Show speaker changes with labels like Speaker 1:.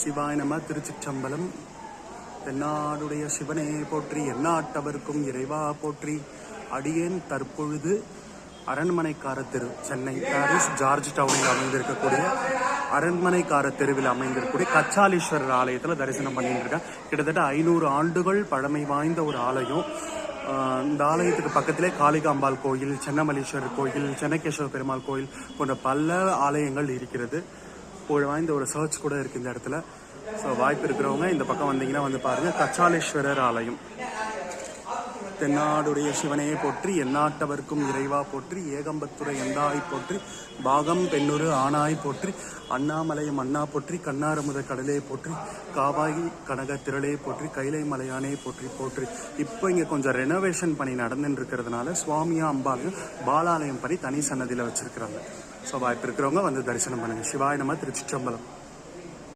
Speaker 1: சிவாய நம திருச்சிற்றம்பலம். தென்னாடுடைய சிவனே போற்றி எந்நாட்டவர்க்கும் இறைவா போற்றி. அடியேன் தற்பொழுது அரண்மனைக்கார தெரு சென்னை பாரிஸ் ஜார்ஜ் டவுனில் அமைந்திருக்கக்கூடிய அரண்மனைக்கார தெருவில் அமைந்திருக்கக்கூடிய கச்சாலீஸ்வரர் ஆலயத்தில் தரிசனம் பண்ணிட்டு இருக்கேன் கிட்டத்தட்ட ஐநூறு ஆண்டுகள் பழமை வாய்ந்த ஒரு ஆலயம். இந்த ஆலயத்துக்கு பக்கத்திலே காளிகாம்பாள் கோயில் சென்னமலீஸ்வரர் கோயில் சென்னகேஸ்வர பெருமாள் கோயில் போன்ற பல ஆலயங்கள் இருக்கிறது. புகழ் வாய்ந்த ஒரு சர்ச் கூட இருக்கு இந்த இடத்துல. ஸோ வாய்ப்பு இருக்கிறவங்க இந்த பக்கம் வந்தீங்கன்னா வந்து பாருங்க கச்சாலேஸ்வரர் ஆலயம். தென்னாடுடைய சிவனையை போற்றி எந்நாட்டவர்க்கும் இறைவா போற்றி ஏகம்பத்துரை எந்தாய் போற்றி பாகம் பெண்ணுரு ஆனாய் போற்றி அண்ணாமலை மன்னா போற்றி கண்ணாரமுத கடலே போற்றி காவாய் கனக திரளே போற்றி கைலை மலையானே போற்றி போற்றி. இப்போ இங்கே கொஞ்சம் ரெனோவேஷன் பணி நடந்துட்டு இருக்கிறதுனால சுவாமியா அம்பாலையும் பாலாலயம் பணி தனி சன்னதியில் வச்சிருக்கிறாங்க. ஸோ வாய்ப்பு இருக்கிறவங்க வந்து தரிசனம் பண்ணுங்க. சிவாய நம்ம திருச்சிற்றம்பலம்.